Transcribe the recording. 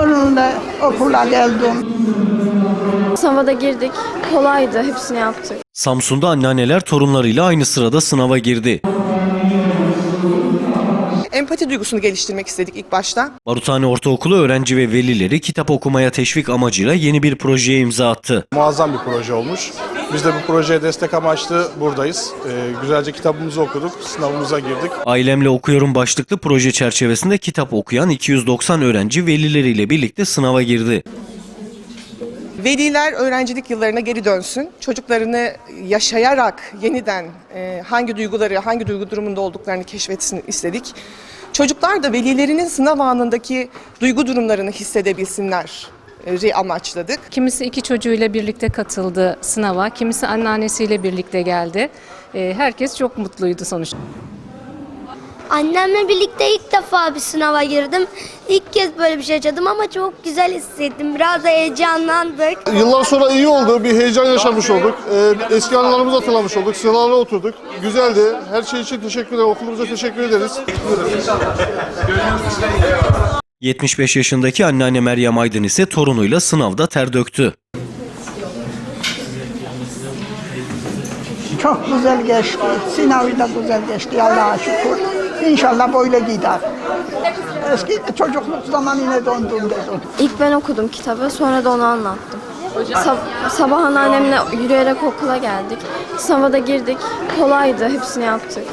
Sonunda okula geldim. Sınava da girdik. Kolaydı. Hepsini yaptık. Samsun'da anneanneler torunlarıyla aynı sırada sınava girdi. Empati duygusunu geliştirmek istedik ilk başta. Baruthane Ortaokulu öğrenci ve velileri kitap okumaya teşvik amacıyla yeni bir projeye imza attı. Muazzam bir proje olmuş. Biz de bu projeye destek amaçlı buradayız. Ee, güzelce kitabımızı okuduk, sınavımıza girdik. Ailemle okuyorum başlıklı proje çerçevesinde kitap okuyan 290 öğrenci velileriyle birlikte sınava girdi. Veliler öğrencilik yıllarına geri dönsün. Çocuklarını yaşayarak yeniden e, hangi duyguları, hangi duygu durumunda olduklarını keşfetsin istedik. Çocuklar da velilerinin sınav anındaki duygu durumlarını hissedebilsinler amaçladık. Kimisi iki çocuğuyla birlikte katıldı sınava, kimisi anneannesiyle birlikte geldi. Ee, Herkes çok mutluydu sonuçta. Annemle birlikte ilk defa bir sınava girdim. İlk kez böyle bir şey yaşadım ama çok güzel hissettim. Biraz da heyecanlandık. Yıllar sonra iyi oldu. Bir heyecan yaşamış olduk. Ee, eski anılarımızı hatırlamış olduk. Sınavlara oturduk. Güzeldi. Her şey için teşekkür ederim. Okulumuza teşekkür ederiz. 75 yaşındaki anneanne Meryem Aydın ise torunuyla sınavda ter döktü. Çok güzel geçti. Sınavı da güzel geçti Allah'a şükür. İnşallah böyle gider. Eski çocukluk zamanına döndüm dedim. İlk ben okudum kitabı. Sonra da onu anlattım. Sab- sabah anneannemle yürüyerek okula geldik. Sınava da girdik. Kolaydı. Hepsini yaptık.